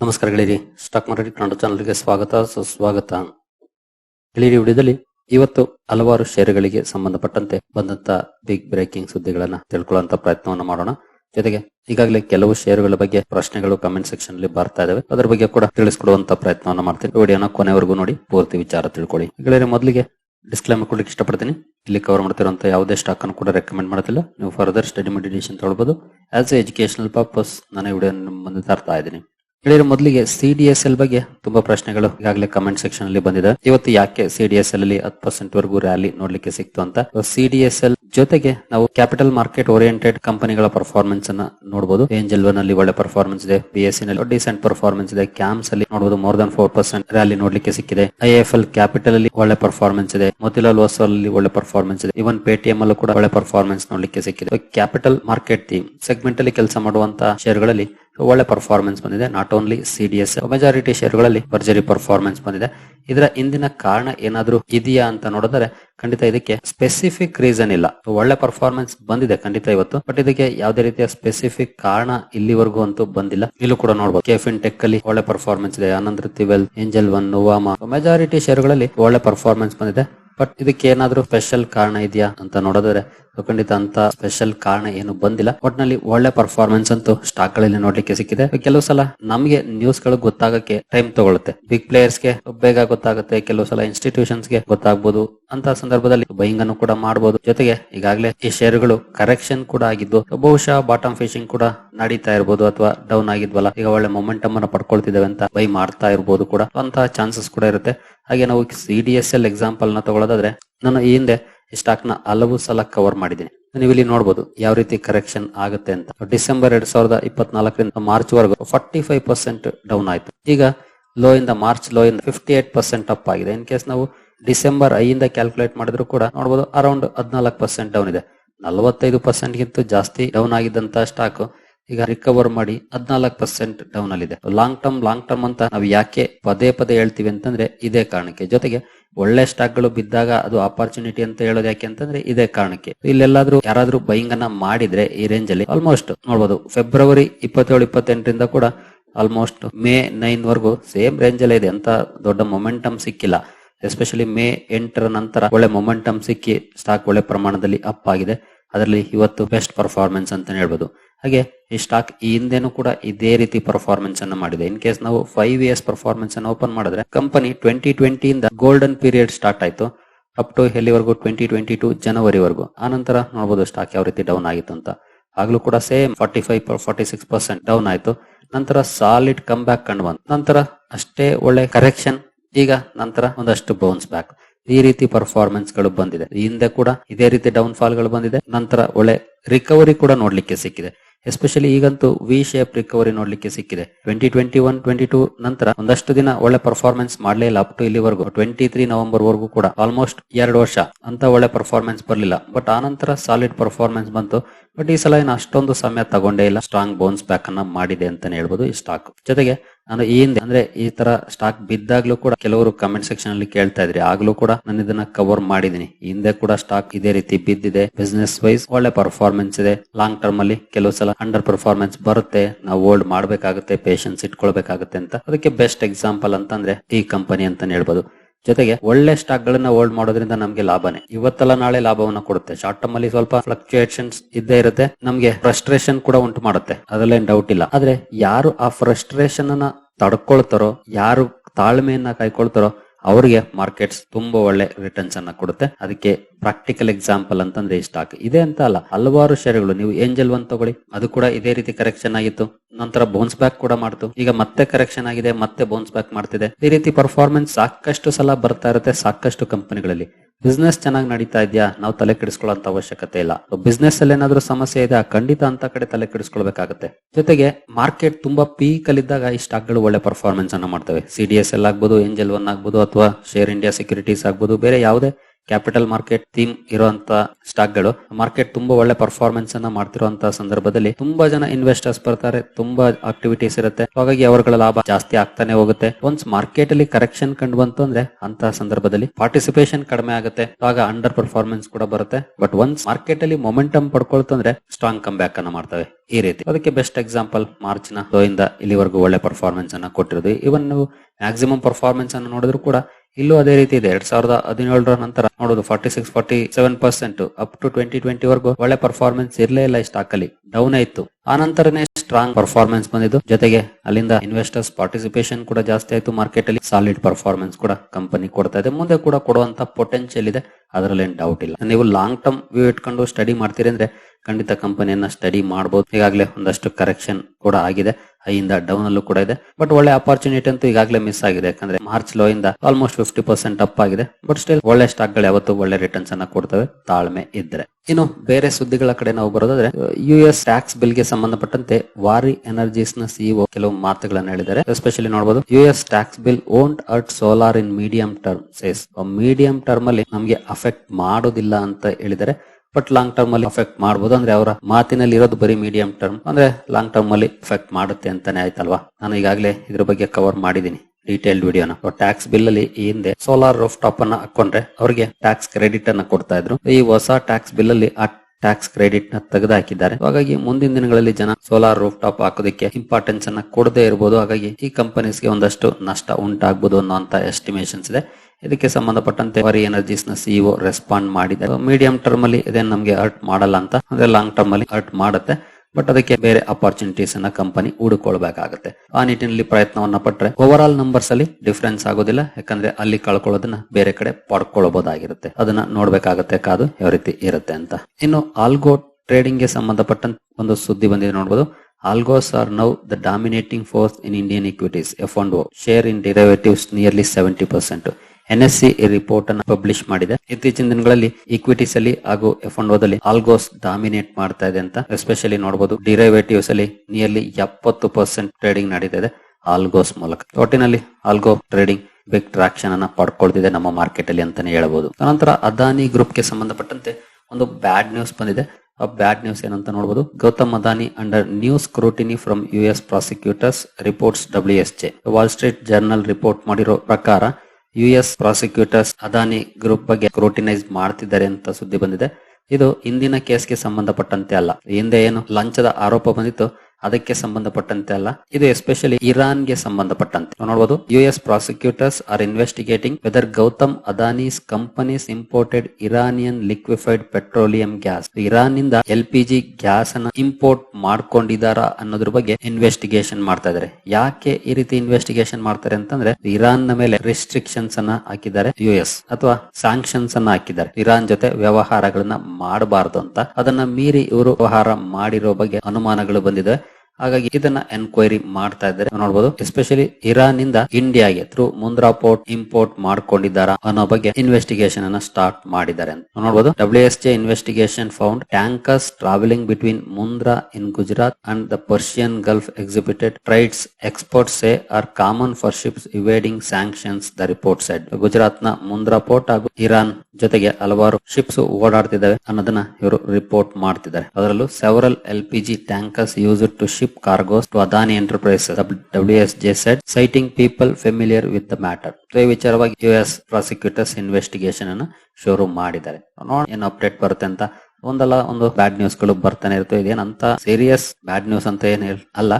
ನಮಸ್ಕಾರ ಗೆಳೆಯರಿ. Stock market Kannada ಚಾನಲ್ಗೆ ಸ್ವಾಗತ, ಸುಸ್ವಾಗತ. ಗೆಳೆಯರಿ, ವಿಡಿಯೋದಲ್ಲಿ ಇವತ್ತು ಹಲವಾರು ಷೇರುಗಳಿಗೆ ಸಂಬಂಧಪಟ್ಟಂತೆ ಬಂದಂತ ಬಿಗ್ ಬ್ರೇಕಿಂಗ್ ಸುದ್ದಿಗಳನ್ನ ತಿಳ್ಕೊಳ್ಳುವಂತ ಪ್ರಯತ್ನವನ್ನು ಮಾಡೋಣ. ಜೊತೆಗೆ ಈಗಾಗಲೇ ಕೆಲವು ಷೇರುಗಳ ಬಗ್ಗೆ ಪ್ರಶ್ನೆಗಳು ಕಮೆಂಟ್ ಸೆಕ್ಷನ್ ಅಲ್ಲಿ ಬರ್ತಾ ಇದಾವೆ. ಅದರ ಬಗ್ಗೆ ಕೂಡ ತಿಳಿಸ್ಕೊಡುವಂತ ಪ್ರಯತ್ನವನ್ನು ಮಾಡ್ತೀನಿ. ವಿಡಿಯೋನ ಕೊನೆವರೆಗೂ ನೋಡಿ, ಪೂರ್ತಿ ವಿಚಾರ ತಿಳ್ಕೊಳ್ಳಿ. ಗೆಳೆಯರಿ, ಮೊದಲಿಗೆ ಡಿಸ್ಕ್ಲೈಮರ್ ಕೊಡ್ಲಿಕ್ಕೆ ಇಷ್ಟಪಡ್ತೀನಿ. ಇಲ್ಲಿ ಕವರ್ ಮಾಡ್ತಿರುವಂತ ಯಾವುದೇ ಸ್ಟಾಕ್ ಅನ್ನು ಕೂಡ ರೆಕಮೆಂಡ್ ಮಾಡ್ತಿಲ್ಲ ನೀವು ಫರ್ದರ್ ಸ್ಟಡಿ ಮೆಡಿಟೇಷನ್ ತಗೊಳ್ಬಹುದು ಆಸ್ ಎ ಎಜುಕೇಶನಲ್ ಪರ್ಪಸ್ ನಾನು ವಿಡಿಯೋ ಮುಂದೆ ತರ್ತಾ ಇದ್ದೀನಿ. ಗೆಳೆಯರು ಮೊದಲಿಗೆ ಸಿಡಿಎಸ್ಎಲ್ ಬಗ್ಗೆ ತುಂಬಾ ಪ್ರಶ್ನೆಗಳು ಈಗಾಗಲೇ ಕಮೆಂಟ್ ಸೆಕ್ಷನ್ ಅಲ್ಲಿ ಬಂದಿದೆ. ಇವತ್ತು ಯಾಕೆ ಸಿಡಿಎಸ್ಎಲ್ ಅಲ್ಲಿ ಹತ್ತು ಪರ್ಸೆಂಟ್ ವರೆಗೂ ರ್ಯಾಲಿ ನೋಡ್ಲಿಕ್ಕೆ ಸಿಕ್ತು ಅಂತ? ಸಿಡಿಎಸ್ಎಲ್ ಜೊತೆಗೆ ನಾವು ಕ್ಯಾಪಿಟಲ್ ಮಾರ್ಕೆಟ್ ಓರಿಯೆಂಟೆಡ್ ಕಂಪನಿಗಳ ಪರ್ಫಾರ್ಮೆನ್ಸ್ ಅನ್ನ ನೋಡಬಹುದು ಏಂಜಲ್ ಒನ್ ಅಲ್ಲಿ ಒಳ್ಳೆ ಪರ್ಫಾರ್ಮೆನ್ಸ್ ಇದೆ. ಬಿ ಎಸ್ನಲ್ಲಿ ಡಿಸೆಂಟ್ ಪರ್ಫಾರ್ಮೆನ್ಸ್ ಇದೆ. ಕ್ಯಾಂಪ್ಸ್ ಅಲ್ಲಿ ನೋಡಬಹುದು more than four percent rally ನೋಡ್ಲಿಕ್ಕೆ ಸಿಕ್ಕಿದೆ. ಐ ಎಫ್ ಎಲ್ ಕ್ಯಾಪಿಟಲ್ ಅಲ್ಲಿ ಒಳ್ಳೆ ಪರ್ಫಾರ್ಮೆನ್ಸ್ ಇದೆ. ಮೋತಿಲಾಲ್ ಓಸ್ವಾಲ್ ಅಲ್ಲಿ ಒಳ್ಳೆ ಪರ್ಫಾರ್ಮೆನ್ಸ್ ಇದೆ. ಇವನ್ ಪೇಟಿಎಂ ಅಲ್ಲೂ ಕೂಡ ಒಳ್ಳೆ ಪರ್ಫಾರ್ಮೆನ್ಸ್ ನೋಡ್ಲಿಕ್ಕೆ ಸಿಕ್ಕಿದೆ. ಕ್ಯಾಪಿಟಲ್ ಮಾರ್ಕೆಟ್ ಥೀಮ್ ಸೆಗ್ಮೆಂಟ್ ಅಲ್ಲಿ ಕೆಲಸ ಮಾಡುವಂತಹ ಷೇರುಗಳಲ್ಲಿ ಒಳ್ಳೆ ಪರ್ಫಾರ್ಮೆನ್ಸ್ ಬಂದಿದೆ. ನಾಟ್ ಓನ್ಲಿ ಸಿಡಿಎಸ್ ಮೆಜಾರಿಟಿ ಶೇರ್ಗಳಲ್ಲಿ ಭರ್ಜರಿ ಪರ್ಫಾರ್ಮೆನ್ಸ್ ಬಂದಿದೆ. ಇದರ ಹಿಂದಿನ ಕಾರಣ ಏನಾದರೂ ಇದೆಯಾ ಅಂತ ನೋಡಿದ್ರೆ ಖಂಡಿತ ಇದಕ್ಕೆ ಸ್ಪೆಸಿಫಿಕ್ ರೀಸನ್ ಇಲ್ಲ. ಒಳ್ಳೆ ಪರ್ಫಾರ್ಮೆನ್ಸ್ ಬಂದಿದೆ ಖಂಡಿತ ಇವತ್ತು ಬಟ್ ಇದಕ್ಕೆ ಯಾವುದೇ ರೀತಿಯ ಸ್ಪೆಸಿಫಿಕ್ ಕಾರಣ ಇಲ್ಲಿವರೆಗೂ ಅಂತೂ ಬಂದಿಲ್ಲ. ಇಲ್ಲೂ ಕೂಡ ನೋಡಬಹುದು ಕೆಫಿನ್ ಟೆಕ್ ಅಲ್ಲಿ ಒಳ್ಳೆ ಪರ್ಫಾರ್ಮೆನ್ಸ್ ಇದೆ. ಆನಂದ್ ವೆಲ್ ಏಂಜಲ್ ಒನ್ ನೋವಾಮಾ ಮೆಜಾರಿಟಿ ಶೇರ್ಗಳಲ್ಲಿ ಒಳ್ಳೆ ಪರ್ಫಾರ್ಮೆನ್ಸ್ ಬಂದಿದೆ. ಬಟ್ ಇದಕ್ಕೆ ಏನಾದ್ರೂ ಸ್ಪೆಷಲ್ ಕಾರಣ ಇದೆಯಾ ಅಂತ ನೋಡಿದ್ರೆ ಖಂಡಿತ ಅಂತ ಸ್ಪೆಷಲ್ ಕಾರಣ ಏನು ಬಂದಿಲ್ಲ. ಒಟ್ನಲ್ಲಿ ಒಳ್ಳೆ ಪರ್ಫಾರ್ಮೆನ್ಸ್ ಅಂತೂ ಸ್ಟಾಕ್ಗಳಲ್ಲಿ ನೋಡ್ಲಿಕ್ಕೆ ಸಿಕ್ಕಿದೆ. ಕೆಲವು ಸಲ ನಮಗೆ ನ್ಯೂಸ್ಗಳು ಗೊತ್ತಾಗಕ್ಕೆ ಟೈಮ್ ತಗೊಳುತ್ತೆ. ಬಿಗ್ ಪ್ಲೇಯರ್ಸ್ಗೆ ಬೇಗ ಗೊತ್ತಾಗುತ್ತೆ, ಕೆಲವು ಸಲ ಇನ್ಸ್ಟಿಟ್ಯೂಷನ್ಸ್ಗೆ ಗೊತ್ತಾಗಬಹುದು ಅಂತ ಸಂದರ್ಭದಲ್ಲಿ ಬೈಯಿಂಗ್ ಅನ್ನು ಕೂಡ ಮಾಡಬಹುದು ಜೊತೆಗೆ ಈಗಾಗಲೇ ಈ ಶೇರ್ಗಳು ಕರೆಕ್ಷನ್ ಕೂಡ ಆಗಿದ್ದು, ಬಹುಶಃ ಬಾಟಮ್ ಫಿಶಿಂಗ್ ಕೂಡ ನಡೀತಾ ಇರಬಹುದು ಅಥವಾ ಡೌನ್ ಆಗಿದ್ವಲ್ಲ. ಈಗ ಒಳ್ಳೆ ಮೊಮೆಂಟಮ್ ಅನ್ನು ಪಡ್ಕೊಳ್ತಿದ್ದೇವೆ ಅಂತ ಬೈ ಮಾಡ್ತಾ ಇರಬಹುದು ಕೂಡ. ಅಂತ ಚಾನ್ಸಸ್ ಕೂಡ ಇರುತ್ತೆ. ಹಾಗೆ ನಾವು ಸಿ ಡಿ ಎಸ್ ಎಲ್ ಎಕ್ಸಾಂಪಲ್ನ ತಗೊಳ್ಳೋದಾದ್ರೆ ನಾನು ಈ ಹಿಂದೆ ಈ ಸ್ಟಾಕ್ನ ಹಲವು ಸಲ ಕವರ್ ಮಾಡಿದ್ದೀನಿ. ನೀವು ಇಲ್ಲಿ ನೋಡಬಹುದು ಯಾವ ರೀತಿ ಕರೆಕ್ಷನ್ ಆಗುತ್ತೆ ಅಂತ. ಡಿಸೆಂಬರ್ ಎರಡ್ ಸಾವಿರದ ಇಪ್ಪತ್ನಾಲ್ಕರಿಂದ ಮಾರ್ಚ್ ವರೆಗೂ ಫಾರ್ಟಿ ಫೈವ್ ಪರ್ಸೆಂಟ್ ಡೌನ್ ಆಯ್ತು. ಈಗ ಲೋ ಇಂದ ಮಾರ್ಚ್ ಲೋ ಇಂದ ಫಿಫ್ಟಿ ಏಟ್ ಪರ್ಸೆಂಟ್ ಅಪ್ ಆಗಿದೆ. ಇನ್ ಕೇಸ್ ನಾವು ಡಿಸೆಂಬರ್ ಐಯಿಂದ ಕ್ಯಾಲ್ಕುಲೇಟ್ ಮಾಡಿದ್ರು ಕೂಡ ನೋಡಬಹುದು ಅರೌಂಡ್ ಹದಿನಾಲ್ಕು ಪರ್ಸೆಂಟ್ ಡೌನ್ ಇದೆ. ನಲವತ್ತೈದು ಪರ್ಸೆಂಟ್ ಗಿಂತ ಜಾಸ್ತಿ ಡೌನ್ ಆಗಿದ್ದಂತ ಸ್ಟಾಕ್ ಈಗ ರಿಕವರ್ ಮಾಡಿ ಹದಿನಾಲ್ಕು ಪರ್ಸೆಂಟ್ ಡೌನ್ ಅಲ್ಲಿದೆ. ಲಾಂಗ್ ಟರ್ಮ್ ಲಾಂಗ್ ಟರ್ಮ್ ಅಂತ ನಾವು ಯಾಕೆ ಪದೇ ಪದೇ ಹೇಳ್ತೀವಿ ಅಂತಂದ್ರೆ ಇದೇ ಕಾರಣಕ್ಕೆ. ಜೊತೆಗೆ ಒಳ್ಳೆ ಸ್ಟಾಕ್ಗಳು ಬಿದ್ದಾಗ ಅದು ಆಪರ್ಚುನಿಟಿ ಅಂತ ಹೇಳೋದು ಯಾಕೆ ಅಂತಂದ್ರೆ ಇದೇ ಕಾರಣಕ್ಕೆ. ಇಲ್ಲೆಲ್ಲಾದ್ರೂ ಯಾರಾದ್ರೂ ಬೈಯಿಂಗ್ ಅನ್ನ ಮಾಡಿದ್ರೆ ಈ ರೇಂಜ್ ಅಲ್ಲಿ ಆಲ್ಮೋಸ್ಟ್ ನೋಡಬಹುದು ಫೆಬ್ರವರಿ ಇಪ್ಪತ್ತೇಳು, ಇಪ್ಪತ್ತೆಂಟರಿಂದ ಕೂಡ ಆಲ್ಮೋಸ್ಟ್ ಮೇ ನೈನ್ ವರೆಗೂ ಸೇಮ್ ರೇಂಜ್ ಅಲ್ಲೇ ಇದೆ. ಅಂತ ದೊಡ್ಡ ಮೊಮೆಂಟಮ್ ಸಿಕ್ಕಿಲ್ಲ. ಎಸ್ಪೆಷಲಿ ಮೇ ಎಂಟರ ನಂತರ ಒಳ್ಳೆ ಮೊಮೆಂಟಮ್ ಸಿಕ್ಕಿ ಸ್ಟಾಕ್ ಒಳ್ಳೆ ಪ್ರಮಾಣದಲ್ಲಿ ಅಪ್ ಆಗಿದೆ. ಅದರಲ್ಲಿ ಇವತ್ತು ಬೆಸ್ಟ್ ಪರ್ಫಾರ್ಮೆನ್ಸ್ ಅಂತ ಹೇಳ್ಬೋದು. ಹಾಗೆ ಈ ಸ್ಟಾಕ್ ಈ ಹಿಂದೆನೂ ಕೂಡ ಇದೇ ರೀತಿ ಪರ್ಫಾರ್ಮೆನ್ಸ್ ಅನ್ನು ಮಾಡಿದೆ. ಇನ್ ಕೇಸ್ ನಾವು ಫೈವ್ ಇಯರ್ಸ್ ಪರ್ಫಾರ್ಮೆನ್ಸ್ ಅನ್ನು ಓಪನ್ ಮಾಡಿದ್ರೆ ಕಂಪನಿ ಟ್ವೆಂಟಿ ಟ್ವೆಂಟಿಯಿಂದ ಗೋಲ್ಡನ್ ಪೀರಿಯಡ್ ಸ್ಟಾರ್ಟ್ ಆಯಿತು. ಅಪ್ ಟು ಎಲ್ಲಿವರೆಗೂ? ಟ್ವೆಂಟಿ ಟ್ವೆಂಟಿ ಟು ಜನವರಿವರೆಗೂ ಆನಂತರ ನೋಡಬಹುದು ಸ್ಟಾಕ್ ಯಾವ ರೀತಿ ಡೌನ್ ಆಗಿತ್ತು ಅಂತ. ಆಗ್ಲೂ ಕೂಡ same forty five forty six percent down ಆಯ್ತು. ನಂತರ ಸಾಲಿಡ್ ಕಮ್ ಬ್ಯಾಕ್ ಕಂಡು ಬಂತು. ನಂತರ ಅಷ್ಟೇ ಒಳ್ಳೆ ಕರೆಕ್ಷನ್ ಈಗ ನಂತರ ಒಂದಷ್ಟು ಬೌನ್ಸ್ ಬ್ಯಾಕ್ ಈ ರೀತಿ ಪರ್ಫಾರ್ಮೆನ್ಸ್ಗಳು ಬಂದಿದೆ. ಹಿಂದೆ ಕೂಡ ಇದೇ ರೀತಿ ಡೌನ್ ಫಾಲ್ಗಳು ಬಂದಿದೆ. ನಂತರ ಒಳ್ಳೆ ರಿಕವರಿ ಕೂಡ ನೋಡ್ಲಿಕ್ಕೆ ಸಿಕ್ಕಿದೆ. ಎಸ್ಪೆಷಲಿ ಈಗಂತೂ ವಿ ಶೇಪ್ ರಿಕವರಿ ನೋಡ್ಲಿಕ್ಕೆ ಸಿಕ್ಕಿದೆ. Twenty twenty one twenty two ನಂತರ ಒಂದಷ್ಟು ದಿನ ಒಳ್ಳೆ ಪರ್ಫಾರ್ಮೆನ್ಸ್ ಮಾಡಲೇ ಇಲ್ಲ. ಅಪ್ ಟು ಇಲ್ಲಿವರೆಗೂ ಟ್ವೆಂಟಿ ತ್ರೀ ನವೆಂಬರ್ ವರೆಗೂ ಕೂಡ ಆಲ್ಮೋಸ್ಟ್ ಎರಡು ವರ್ಷ ಅಂತ ಒಳ್ಳೆ ಪರ್ಫಾರ್ಮೆನ್ಸ್ ಬರಲಿಲ್ಲ. ಬಟ್ ಆನಂತರ ಸಾಲಿಡ್ ಪರ್ಫಾರ್ಮೆನ್ಸ್ ಬಂತು. ಬಟ್ ಈ ಸಲ ಏನು ಅಷ್ಟೊಂದು ಸಮಯ ತಗೊಂಡೇ ಇಲ್ಲ. ಸ್ಟ್ರಾಂಗ್ ಬೋನ್ಸ್ ಬ್ಯಾಕ್ ಅನ್ನ ಮಾಡಿದೆ ಅಂತಾನೆ ಹೇಳ್ಬೋದು ಈ ಸ್ಟಾಕ್ ಜೊತೆಗೆ ನಾನು ಈ ಹಿಂದೆ, ಅಂದ್ರೆ ಈ ತರ ಸ್ಟಾಕ್ ಬಿದ್ದಾಗ್ಲೂ ಕೂಡ ಕೆಲವರು ಕಮೆಂಟ್ ಸೆಕ್ಷನ್ ಅಲ್ಲಿ ಕೇಳ್ತಾ ಇದ್ರಿ. ಆಗ್ಲೂ ಕೂಡ ನಾನು ಇದನ್ನ ಕವರ್ ಮಾಡಿದೀನಿ ಹಿಂದೆ ಕೂಡ ಸ್ಟಾಕ್ ಇದೇ ರೀತಿ ಬಿದ್ದಿದೆ. ಬಿಸ್ನೆಸ್ ವೈಸ್ ಒಳ್ಳೆ ಪರ್ಫಾರ್ಮೆನ್ಸ್ ಇದೆ. ಲಾಂಗ್ ಟರ್ಮ್ ಅಲ್ಲಿ ಕೆಲವು ಸಲ ಅಂಡರ್ ಪರ್ಫಾರ್ಮೆನ್ಸ್ ಬರುತ್ತೆ. ನಾವು ಹೋಲ್ಡ್ ಮಾಡಬೇಕಾಗುತ್ತೆ ಪೇಷನ್ಸ್ ಇಟ್ಕೊಳ್ಬೇಕಾಗುತ್ತೆ ಅಂತ. ಅದಕ್ಕೆ ಬೆಸ್ಟ್ ಎಕ್ಸಾಂಪಲ್ ಅಂತಂದ್ರೆ ಈ ಕಂಪನಿ ಅಂತಾನೆ ಹೇಳ್ಬೋದು. ಜೊತೆಗೆ ಒಳ್ಳೆ ಸ್ಟಾಕ್ ಗಳನ್ನ ಹೋಲ್ಡ್ ಮಾಡೋದ್ರಿಂದ ನಮ್ಗೆ ಲಾಭನೇ. ಇವತ್ತಲ್ಲ ನಾಳೆ ಲಾಭವನ್ನ ಕೊಡುತ್ತೆ. ಶಾರ್ಟ್ ಟರ್ಮ್ ಅಲ್ಲಿ ಸ್ವಲ್ಪ ಫ್ಲಕ್ಚುಯೇಷನ್ಸ್ ಇದ್ದೇ ಇರುತ್ತೆ. ನಮ್ಗೆ ಫ್ರಸ್ಟ್ರೇಷನ್ ಕೂಡ ಉಂಟು ಮಾಡುತ್ತೆ. ಅದರಲ್ಲೇನ್ ಡೌಟ್ ಇಲ್ಲ. ಆದ್ರೆ ಯಾರು ಆ ಫ್ರಸ್ಟ್ರೇಷನ್ ಅನ್ನ ತಡ್ಕೊಳ್ತಾರೋ, ಯಾರು ತಾಳ್ಮೆಯನ್ನ ಕಾಯ್ಕೊಳ್ತಾರೋ ಅವರಿಗೆ ಮಾರ್ಕೆಟ್ಸ್ ತುಂಬಾ ಒಳ್ಳೆ ರಿಟರ್ನ್ಸ್ ಅನ್ನ ಕೊಡುತ್ತೆ. ಅದಕ್ಕೆ ಪ್ರಾಕ್ಟಿಕಲ್ ಎಕ್ಸಾಂಪಲ್ ಅಂತಂದ್ರೆ ಈ ಸ್ಟಾಕ್ ಇದೆ ಅಂತ ಅಲ್ಲ, ಹಲವಾರು ಶೇರ್ಗಳು ನೀವು ಏಂಜಲ್ ಒನ್ ತಗೊಳ್ಳಿ, ಅದು ಕೂಡ ಇದೇ ರೀತಿ ಕರೆಕ್ಷನ್ ಆಗಿತ್ತು. ನಂತರ ಬೌನ್ಸ್ ಬ್ಯಾಕ್ ಕೂಡ ಮಾಡ್ತು. ಈಗ ಮತ್ತೆ ಕರೆಕ್ಷನ್ ಆಗಿದೆ, ಮತ್ತೆ ಬೌನ್ಸ್ ಬ್ಯಾಕ್ ಮಾಡ್ತಿದೆ. ಈ ರೀತಿ ಪರ್ಫಾರ್ಮೆನ್ಸ್ ಸಾಕಷ್ಟು ಸಲ ಬರ್ತಾ ಇರುತ್ತೆ ಸಾಕಷ್ಟು ಕಂಪನಿಗಳಲ್ಲಿ ಬಿಸ್ನೆಸ್ ಚೆನ್ನಾಗಿ ನಡೀತಾ ಇದೆಯಾ? ನಾವು ತಲೆ ಕೆಡಿಸ್ಕೊಳ್ಳೋಂತ ಅವಶ್ಯಕತೆ ಇಲ್ಲ. ಬಿಸ್ನೆಸ್ ಅಲ್ಲಿ ಏನಾದ್ರೂ ಸಮಸ್ಯೆ ಇದೆ ಖಂಡಿತ ಅಂತ ಕಡೆ ತಲೆ ಕೆಡಿಸ್ಕೊಳ್ಬೇಕಾಗುತ್ತೆ. ಜೊತೆಗೆ ಮಾರ್ಕೆಟ್ ತುಂಬಾ ಪೀಕ್ ಅಲ್ಲಿದ್ದಾಗ ಈ ಸ್ಟಾಕ್ಗಳು ಒಳ್ಳೆ ಪರ್ಫಾರ್ಮೆನ್ಸ್ ಅನ್ನ ಮಾಡ್ತವೆ. ಸಿ ಡಿ ಎಸ್ ಎಲ್ ಆಗ್ಬೋದು ಏಂಜಲ್ ಒನ್ ಆಗ್ಬೋದು, ಅಥವಾ ಶೇರ್ ಇಂಡಿಯಾ ಸೆಕ್ಯೂರಿಟೀಸ್ ಆಗ್ಬೋದು, ಬೇರೆ ಯಾವುದೇ ಕ್ಯಾಪಿಟಲ್ ಮಾರ್ಕೆಟ್ ಥೀಮ್ ಇರುವಂತ ಸ್ಟಾಕ್ಗಳು ಮಾರ್ಕೆಟ್ ತುಂಬಾ ಒಳ್ಳೆ ಪರ್ಫಾರ್ಮೆನ್ಸ್ ಅನ್ನ ಮಾಡ್ತಿರುವಂತಹ ಸಂದರ್ಭದಲ್ಲಿ ತುಂಬಾ ಜನ ಇನ್ವೆಸ್ಟರ್ಸ್ ಬರ್ತಾರೆ, ತುಂಬಾ ಆಕ್ಟಿವಿಟೀಸ್ ಇರುತ್ತೆ. ಹಾಗಾಗಿ ಅವರುಗಳ ಲಾಭ ಜಾಸ್ತಿ ಆಗ್ತಾನೆ ಹೋಗುತ್ತೆ. ಒನ್ಸ್ ಮಾರ್ಕೆಟ್ ಅಲ್ಲಿ ಕರೆಕ್ಷನ್ ಕಂಡು ಬಂತು ಅಂದ್ರೆ ಅಂತ ಸಂದರ್ಭದಲ್ಲಿ ಪಾರ್ಟಿಸಿಪೇಷನ್ ಕಡಿಮೆ ಆಗುತ್ತೆ. ಆಗ ಅಂಡರ್ ಪರ್ಫಾರ್ಮೆನ್ಸ್ ಕೂಡ ಬರುತ್ತೆ. ಬಟ್ ಒನ್ಸ್ ಮಾರ್ಕೆಟ್ ಅಲ್ಲಿ ಮೊಮೆಂಟಮ್ ಪಡ್ಕೊಳ್ತು ಅಂದ್ರೆ ಸ್ಟ್ರಾಂಗ್ ಕಮ್ ಬ್ಯಾಕ್ ಅನ್ನ ಮಾಡ್ತವೆ. ಈ ರೀತಿ. ಅದಕ್ಕೆ ಬೆಸ್ಟ್ ಎಕ್ಸಾಂಪಲ್ ಮಾರ್ಚ್ನ ಲೋ ಇಂದ ಇಲ್ಲಿವರೆಗೂ ಒಳ್ಳೆ ಪರ್ಫಾರ್ಮೆನ್ಸ್ ಅನ್ನ ಕೊಟ್ಟಿರೋದು. ಇವನ್ ನೀವು ಮ್ಯಾಕ್ಸಿಮಮ್ ಪರ್ಫಾರ್ಮೆನ್ಸ್ ಅನ್ನು ನೋಡಿದ್ರು ಕೂಡ ಇಲ್ಲೂ ಅದೇ ರೀತಿ ಇದೆ. ಎರಡ್ ಸಾವಿರದ ಹದಿನೇಳರ ನಂತರ ನೋಡೋದು forty six forty seven percent up to twenty twenty ವರೆಗೂ ಒಳ್ಳೆ ಪರ್ಫಾರ್ಮೆನ್ಸ್ ಇರಲೇ ಇಲ್ಲ ಸ್ಟಾಕ್ ಅಲ್ಲಿ. ಡೌನ್ ಇತ್ತು ಆ ನಂತರನೇ ಸ್ಟ್ರಾಂಗ್ ಪರ್ಫಾರ್ಮೆನ್ಸ್ ಬಂದಿದ್ದು. ಜೊತೆಗೆ ಅಲ್ಲಿಂದ ಇನ್ವೆಸ್ಟರ್ಸ್ ಪಾರ್ಟಿಸಿಪೇಷನ್ ಕೂಡ ಜಾಸ್ತಿ ಆಯ್ತು. ಮಾರ್ಕೆಟ್ ಅಲ್ಲಿ ಸಾಲಿಡ್ ಪರ್ಫಾರ್ಮೆನ್ಸ್ ಕೂಡ ಕಂಪನಿ ಕೊಡ್ತಾ ಇದೆ. ಮುಂದೆ ಕೂಡ ಕೊಡುವಂತ ಪೊಟೆನ್ಶಿಯಲ್ ಇದೆ. ಅದರಲ್ಲಿ ಡೌಟ್ ಇಲ್ಲ. ನೀವು ಲಾಂಗ್ ಟರ್ಮ್ ವ್ಯೂ ಇಟ್ಕೊಂಡು ಸ್ಟಡಿ ಮಾಡ್ತೀರಿ ಅಂದ್ರೆ ಖಂಡಿತ ಕಂಪನಿಯನ್ನ ಸ್ಟಡಿ ಮಾಡಬಹುದು ಈಗಾಗಲೇ ಒಂದಷ್ಟು ಕರೆಕ್ಷನ್ ಕೂಡ ಆಗಿದೆ. ಹೈಯಿಂದ ಡೌನ್ ಅಲ್ಲೂ ಕೂಡ ಇದೆ. ಬಟ್ ಒಳ್ಳೆ ಅಪಾರ್ಚುನಿಟಿ ಅಂತೂ ಈಗಾಗಲೇ ಮಿಸ್ ಆಗಿದೆ. ಯಾಕಂದ್ರೆ ಮಾರ್ಚ್ ಲೋ ಇಂದ ಆಲ್ಮೋಸ್ಟ್ ಫಿಫ್ಟಿ ಪರ್ಸೆಂಟ್ ಅಪ್ ಆಗಿದೆ. ಬಟ್ ಸ್ಟಿಲ್ ಒಳ್ಳೆ ಸ್ಟಾಕ್ಗಳು ಯಾವತ್ತು ಒಳ್ಳೆ ರಿಟರ್ನ್ಸ್ ಅನ್ನ ಕೊಡ್ತವೆ ತಾಳ್ಮೆ ಇದ್ರೆ. ಇನ್ನು ಬೇರೆ ಸುದ್ದಿಗಳ ಕಡೆ ನಾವು ಬರೋದಾದ್ರೆ ಯು ಎಸ್ ಟ್ಯಾಕ್ಸ್ ಬಿಲ್ಗೆ ಸಂಬಂಧಪಟ್ಟಂತೆ ವಾರಿ ಎನರ್ಜೀಸ್ನ ಸಿಇಒ ಕೆಲವು ಮಾತುಗಳನ್ನು ಹೇಳಿದ್ದಾರೆ. ಎಸ್ಪೆಷಲಿ ನೋಡಬಹುದು U S tax bill won't hurt solar in medium term says medium term ಅಲ್ಲಿ ನಮಗೆ ಅಫೆಕ್ಟ್ ಮಾಡೋದಿಲ್ಲ ಅಂತ ಹೇಳಿದರೆ ಬಟ್ ಲಾಂಗ್ ಟರ್ಮ್ ಅಲ್ಲಿ ಅಫೆಕ್ಟ್ ಮಾಡಬಹುದು ಅಂದ್ರೆ ಅವರ ಮಾತಿನಲ್ಲಿ ಇರೋದು ಬರೀ ಮೀಡಿಯಂ ಟರ್ಮ್ ಅಂದ್ರೆ ಲಾಂಗ್ ಟರ್ಮ್ ಅಲ್ಲಿ ಎಫೆಕ್ಟ್ ಮಾಡುತ್ತೆ ಅಂತಾನೆ ಆಯ್ತಲ್ವಾ? ನಾನು ಈಗಾಗಲೇ ಇದ್ರ ಬಗ್ಗೆ ಕವರ್ ಮಾಡಿದೀನಿ ಡೀಟೇಲ್ಡ್ ವಿಡಿಯೋನ ಟ್ಯಾಕ್ಸ್ ಬಿಲ್ ಅಲ್ಲಿ ಈ ಹಿಂದೆ ಸೋಲಾರ್ ರೂಫ್ ಟಾಪ್ ಅನ್ನ ಹಾಕೊಂಡ್ರೆ ಅವರಿಗೆ ಟ್ಯಾಕ್ಸ್ ಕ್ರೆಡಿಟ್ ಅನ್ನ ಕೊಡ್ತಾ ಇದ್ರು. ಈ ಹೊಸ ಟ್ಯಾಕ್ಸ್ ಬಿಲ್ ಅಲ್ಲಿ ಆ ಟ್ಯಾಕ್ಸ್ ಕ್ರೆಡಿಟ್ನ ತೆಗೆದು ಹಾಕಿದ್ದಾರೆ ಹಾಗಾಗಿ ಮುಂದಿನ ದಿನಗಳಲ್ಲಿ ಜನ ಸೋಲಾರ್ ರೂಫ್ ಟಾಪ್ ಹಾಕೋದಕ್ಕೆ ಇಂಪಾರ್ಟೆನ್ಸ್ ಅನ್ನ ಕೊಡದೇ ಇರಬಹುದು ಹಾಗಾಗಿ ಈ ಕಂಪನೀಸ್ಗೆ ಒಂದಷ್ಟು ನಷ್ಟ ಉಂಟಾಗಬಹುದು ಅನ್ನೋಂತ ಎಸ್ಟಿಮೇಷನ್ಸ್ ಇದೆ. ಇದಕ್ಕೆ ಸಂಬಂಧಪಟ್ಟಂತೆ ವರಿ ಎನರ್ಜೀಸ್ನ ಸಿಇಒ ರೆಸ್ಪಾಂಡ್ ಮಾಡಿದ್ದಾರೆ. ಮೀಡಿಯಂ ಟರ್ಮ್ ಅಲ್ಲಿ ಇದೇ ನಮಗೆ ಅರ್ಟ್ ಮಾಡಲ್ಲ ಅಂತ ಅಂದ್ರೆ ಲಾಂಗ್ ಟರ್ಮ್ ಅಲ್ಲಿ ಅರ್ಟ್ ಮಾಡುತ್ತೆ. ಬಟ್ ಅದಕ್ಕೆ ಬೇರೆ ಅಪಾರ್ಚುನಿಟೀಸ್ ಅನ್ನ ಕಂಪನಿ ಹುಡುಕೊಳ್ಬೇಕಾಗುತ್ತೆ. ಆ ನಿಟ್ಟಿನಲ್ಲಿ ಪ್ರಯತ್ನವನ್ನ ಪಟ್ಟರೆ ಓವರ್ ಆಲ್ ನಂಬರ್ಸ್ ಅಲ್ಲಿ ಡಿಫ್ರೆನ್ಸ್ ಆಗೋದಿಲ್ಲ. ಯಾಕಂದ್ರೆ ಅಲ್ಲಿ ಕಳ್ಕೊಳ್ಳೋದನ್ನ ಬೇರೆ ಕಡೆ ಪಡ್ಕೊಳ್ಬಹುದಾಗಿರುತ್ತೆ ಅದನ್ನ ನೋಡ್ಬೇಕಾಗತ್ತೆ ಕಾದು ಯಾವ ರೀತಿ ಇರುತ್ತೆ ಅಂತ. ಇನ್ನು ಆಲ್ಗೋ ಟ್ರೇಡಿಂಗ್ಗೆ ಸಂಬಂಧಪಟ್ಟಂತ ಒಂದು ಸುದ್ದಿ ಬಂದಿದೆ ನೋಡಬಹುದು Algos are now the dominating force in Indian equities. F1O share in derivatives nearly 70%. NSC C report ಅನ್ನು ಪಬ್ಲಿಷ್ ಮಾಡಿದೆ. ಇತ್ತೀಚಿನ ದಿನಗಳಲ್ಲಿ ಇಕ್ವಿಟೀಸ್ ಅಲ್ಲಿ ಹಾಗೂ ಎಫ್ ಅಂಡ್ ಓದಲ್ಲಿ ಆಲ್ಗೋಸ್ ಡಾಮಿನೇಟ್ ಮಾಡ್ತಾ ಇದೆ ಅಂತ ಎಸ್ಪೆಷಲಿ ನೋಡಬಹುದು ಡಿರೈವೇಟಿವ್ಸ್ ಅಲ್ಲಿ ನಿಯರ್ಲಿ ಎಪ್ಪತ್ತು ಪರ್ಸೆಂಟ್ ಟ್ರೇಡಿಂಗ್ ನಡೀತಿದೆ ಆಲ್ಗೋಸ್ ಮೂಲಕ. ಒಟ್ಟಿನಲ್ಲಿ ಆಲ್ಗೋ ಟ್ರೇಡಿಂಗ್ ಬಿಗ್ ಟ್ರಾಕ್ಷನ್ ಅನ್ನ ಪಡ್ಕೊಳ್ತಿದೆ ನಮ್ಮ ಮಾರ್ಕೆಟ್ ಅಲ್ಲಿ ಅಂತಾನೆ ಹೇಳಬಹುದು ನಂತರ ಅದಾನಿ ಗ್ರೂಪ್ಗೆ ಸಂಬಂಧಪಟ್ಟಂತೆ ಒಂದು ಬ್ಯಾಡ್ ನ್ಯೂಸ್ ಬಂದಿದೆ. ಆ ಬ್ಯಾಡ್ ನ್ಯೂಸ್ ಏನಂತ ನೋಡಬಹುದು Gautam Adani under new scrutiny from U S prosecutors reports W S J. Wall Street Journal report ಮಾಡಿರೋ ಪ್ರಕಾರ ಯು ಎಸ್ ಪ್ರಾಸಿಕ್ಯೂಟರ್ಸ್ ಅದಾನಿ ಗ್ರೂಪ್ ಬಗ್ಗೆ ಸ್ಕ್ರೂಟಿನೈಸ್ ಮಾಡ್ತಿದ್ದಾರೆ ಅಂತ ಸುದ್ದಿ ಬಂದಿದೆ. ಇದು ಇಂದಿನ ಕೇಸ್ಗೆ ಸಂಬಂಧಪಟ್ಟಂತೆ ಅಲ್ಲ. ಹಿಂದೆ ಏನು ಲಂಚದ ಆರೋಪ ಬಂದಿತ್ತು ಅದಕ್ಕೆ ಸಂಬಂಧಪಟ್ಟಂತೆ ಅಲ್ಲ. ಇದು ಎಸ್ಪೆಷಲಿ ಇರಾನ್ಗೆ ಸಂಬಂಧಪಟ್ಟಂತೆ. ನಾವು ನೋಡಬಹುದು U S prosecutors are investigating whether Gautam Adani's companies imported Iranian liquefied petroleum gas ಇರಾನ್ನಿಂದ ಎಲ್ ಪಿ ಜಿ ಗ್ಯಾಸ್ ಅನ್ನ ಇಂಪೋರ್ಟ್ ಮಾಡ್ಕೊಂಡಿದಾರಾ ಅನ್ನೋದ್ರ ಬಗ್ಗೆ ಇನ್ವೆಸ್ಟಿಗೇಷನ್ ಮಾಡ್ತಾ ಇದಾರೆ. ಯಾಕೆ ಈ ರೀತಿ ಇನ್ವೆಸ್ಟಿಗೇಷನ್ ಮಾಡ್ತಾರೆ ಅಂತಂದ್ರೆ ಇರಾನ್ನ ಮೇಲೆ ರಿಸ್ಟ್ರಿಕ್ಷನ್ಸ್ ಅನ್ನ ಹಾಕಿದ್ದಾರೆ ಯು ಎಸ್ ಅಥವಾ ಸ್ಯಾಂಕ್ಷನ್ಸ್ ಅನ್ನ ಹಾಕಿದ್ದಾರೆ. ಇರಾನ್ ಜೊತೆ ವ್ಯವಹಾರಗಳನ್ನ ಮಾಡಬಾರದು ಅಂತ. ಅದನ್ನ ಮೀರಿ ಇವರು ವ್ಯವಹಾರ ಮಾಡಿರೋ ಬಗ್ಗೆ ಅನುಮಾನಗಳು ಬಂದಿದೆ. ಹಾಗಾಗಿ ಇದನ್ನ ಎನ್ಕ್ವೈರಿ ಮಾಡ್ತಾ ಇದ್ದಾರೆ. ನೋಡಬಹುದು ಎಸ್ಪೆಷಲಿ ಇರಾನ್ನಿಂದ ಇಂಡಿಯಾಗೆ ಥ್ರೂ ಮುಂದ್ರಾ ಪೋರ್ಟ್ ಇಂಪೋರ್ಟ್ ಮಾಡ್ಕೊಂಡಿದ್ದಾರಾ ಅನ್ನೋ ಬಗ್ಗೆ ಇನ್ವೆಸ್ಟಿಗೇಷನ್ ಅನ್ನ ಸ್ಟಾರ್ಟ್ ಮಾಡಿದ್ದಾರೆ ಅಂತ. ನೋಡಬಹುದು W S J investigation found tankers travelling between Mundra in Gujarat and the Persian Gulf exhibited traits experts say are common for ships evading sanctions the report said ಗುಜರಾತ್ನ Mundra port ಹಾಗೂ Iran ಜೊತೆಗೆ ಹಲವಾರು ships ಓಡಾಡ್ತಿದ್ದಾವೆ ಅನ್ನೋದನ್ನ ಇವರು report ಮಾಡ್ತಿದ್ದಾರೆ. ಅದರಲ್ಲೂ several L P G tankers used to ship cargoes to Adani Enterprises Enterprises WSJZ, citing people citing people familiar with so ವಿಚಾರವಾಗಿ U S prosecutors investigation ಅನ್ನು ಶುರು ಮಾಡಿದ್ದಾರೆ. ನೋಡ ಏನು ಅಪ್ಡೇಟ್ ಬರುತ್ತೆ ಅಂತ. ಒಂದಲ್ಲ ಒಂದು ಬ್ಯಾಡ್ ನ್ಯೂಸ್ಗಳು ಬರ್ತಾನೆ ಇರ್ತವೆ ಇದೇನಂತ ಸೀರಿಯಸ್ ಬ್ಯಾಡ್ ನ್ಯೂಸ್ ಅಂತ ಏನ್ ಅಲ್ಲ.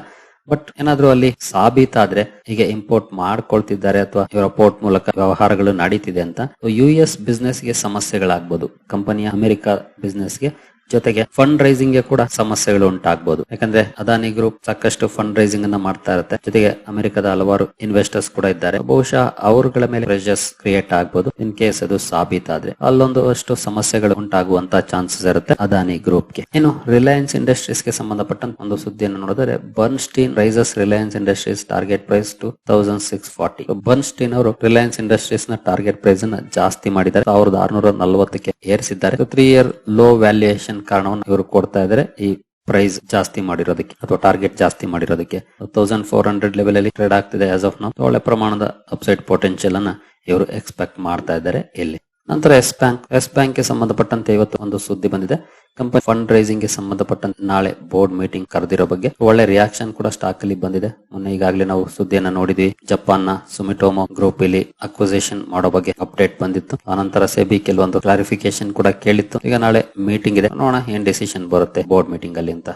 ಬಟ್ ಏನಾದ್ರೂ ಅಲ್ಲಿ ಸಾಬೀತಾದ್ರೆ ಹೀಗೆ ಇಂಪೋರ್ಟ್ ಮಾಡ್ಕೊಳ್ತಿದ್ದಾರೆ ಅಥವಾ ಇವರ ಪೋರ್ಟ್ ಮೂಲಕ ವ್ಯವಹಾರಗಳು ನಡೀತಿದೆ ಅಂತ ಯು ಎಸ್ ಬಿಸ್ನೆಸ್ಗೆ ಸಮಸ್ಯೆಗಳಾಗ್ಬೋದು. ಕಂಪನಿಯ ಅಮೆರಿಕ ಬಿಸ್ನೆಸ್ಗೆ ಜೊತೆಗೆ ಫಂಡ್ ರೈಸಿಂಗ್ಗೆ ಕೂಡ ಸಮಸ್ಯೆಗಳು ಉಂಟಾಗಬಹುದು ಯಾಕಂದ್ರೆ ಅದಾನಿ ಗ್ರೂಪ್ ಸಾಕಷ್ಟು ಫಂಡ್ ರೈಸಿಂಗ್ ಅನ್ನ ಮಾಡ್ತಾ ಇರುತ್ತೆ. ಜೊತೆಗೆ ಅಮೆರಿಕದ ಹಲವಾರು ಇನ್ವೆಸ್ಟರ್ಸ್ ಕೂಡ ಇದ್ದಾರೆ. ಬಹುಶಃ ಅವರುಗಳ ಮೇಲೆ ಪ್ರೆಷರ್ಸ್ ಕ್ರಿಯೇಟ್ ಆಗಬಹುದು ಇನ್ ಕೇಸ್ ಅದು ಸಾಬೀತಾದ್ರೆ. ಅಲ್ಲೊಂದು ಅಷ್ಟು ಸಮಸ್ಯೆಗಳು ಉಂಟಾಗುವಂತ ಚಾನ್ಸಸ್ ಇರುತ್ತೆ ಅದಾನಿ ಗ್ರೂಪ್ಗೆ. ಇನ್ನು ರಿಲಯನ್ಸ್ ಇಂಡಸ್ಟ್ರೀಸ್ಗೆ ಸಂಬಂಧಪಟ್ಟಂತ ಒಂದು ಸುದ್ದಿಯನ್ನು ನೋಡಿದ್ರೆ Bernstein raises Reliance Industries target price two thousand six forty Bernstein ಅವರು ರಿಲಯನ್ಸ್ ಇಂಡಸ್ಟ್ರೀಸ್ನ ಟಾರ್ಗೆಟ್ ಪ್ರೈಸ್ನ ಜಾಸ್ತಿ ಮಾಡಿದ್ದಾರೆ. ಸಾವಿರದ ಆರ್ನೂರ ನಲವತ್ತಕ್ಕೆ ಏರಿಸಿದ್ದಾರೆ. ತ್ರೀ ಇಯರ್ ಲೋ ವ್ಯಾಲ್ಯೂಯೇಷನ್ ಕಾರಣವನ್ನು ಇವರು ಕೊಡ್ತಾ ಇದ್ದಾರೆ ಈ ಪ್ರೈಸ್ ಜಾಸ್ತಿ ಮಾಡಿರೋದಕ್ಕೆ ಅಥವಾ ಟಾರ್ಗೆಟ್ ಜಾಸ್ತಿ ಮಾಡಿರೋದಕ್ಕೆ. ತೌಸಂಡ್ ಫೋರ್ ಹಂಡ್ರೆಡ್ ಲೆವೆಲ್ ಅಲ್ಲಿ ಟ್ರೇಡ್ ಆಗ್ತಿದೆ ಆಸ್ ಆಫ್ ನಾವು ಒಳ್ಳೆ ಪ್ರಮಾಣದ ಅಪ್ಸೈಡ್ ಪೊಟೆನ್ಶಿಯಲ್ ಅನ್ನ ಇವರು ಎಕ್ಸ್ಪೆಕ್ಟ್ ಮಾಡ್ತಾ ಇದ್ದಾರೆ ಇಲ್ಲಿ. ನಂತರ ಎಸ್ ಬ್ಯಾಂಕ್ ಎಸ್ ಬ್ಯಾಂಕ್ಗೆ ಸಂಬಂಧಪಟ್ಟಂತೆ ಇವತ್ತು ಒಂದು ಸುದ್ದಿ ಬಂದಿದೆ. ಕಂಪನಿ ಫಂಡ್ ರೈಸಿಂಗ್ಗೆ ಸಂಬಂಧಪಟ್ಟ ನಾಳೆ ಬೋರ್ಡ್ ಮೀಟಿಂಗ್ ಕರೆದಿರೋ ಬಗ್ಗೆ ಒಳ್ಳೆ ರಿಯಾಕ್ಷನ್ ಕೂಡ ಸ್ಟಾಕ್ ಅಲ್ಲಿ ಬಂದಿದೆ. ಮೊನ್ನೆ ಈಗಾಗಲೇ ನಾವು ಸುದ್ದಿಯನ್ನ ನೋಡಿದ್ವಿ. ಜಪಾನ್ನ ಸುಮಿಟೋಮೋ ಗ್ರೂಪ್ ಇಲ್ಲಿ ಅಕ್ವಿಸಿಷನ್ ಮಾಡೋ ಬಗ್ಗೆ ಅಪ್ಡೇಟ್ ಬಂದಿತ್ತು. ಆನಂತರ ಸೆಬಿ ಕೆಲವೊಂದು ಕ್ಲಾರಿಫಿಕೇಶನ್ ಕೂಡ ಕೇಳಿತ್ತು. ಈಗ ನಾಳೆ ಮೀಟಿಂಗ್ ಇದೆ. ನೋಡೋಣ ಏನ್ ಡಿಸಿಷನ್ ಬರುತ್ತೆ ಬೋರ್ಡ್ ಮೀಟಿಂಗ್ ಅಲ್ಲಿ ಅಂತ.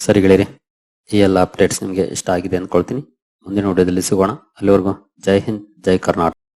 ಸರಿ ಗೆಳೆಯರಿ, ಈ ಎಲ್ಲ ಅಪ್ಡೇಟ್ಸ್ ನಿಮಗೆ ಇಷ್ಟ ಆಗಿದೆ ಅನ್ಕೊಳ್ತೀನಿ. ಮುಂದಿನ ವಿಡಿಯೋದಲ್ಲಿ ಸಿಗೋಣ. ಅಲ್ಲಿವರೆಗೂ ಜೈ ಹಿಂದ್, ಜೈ ಕರ್ನಾಟಕ.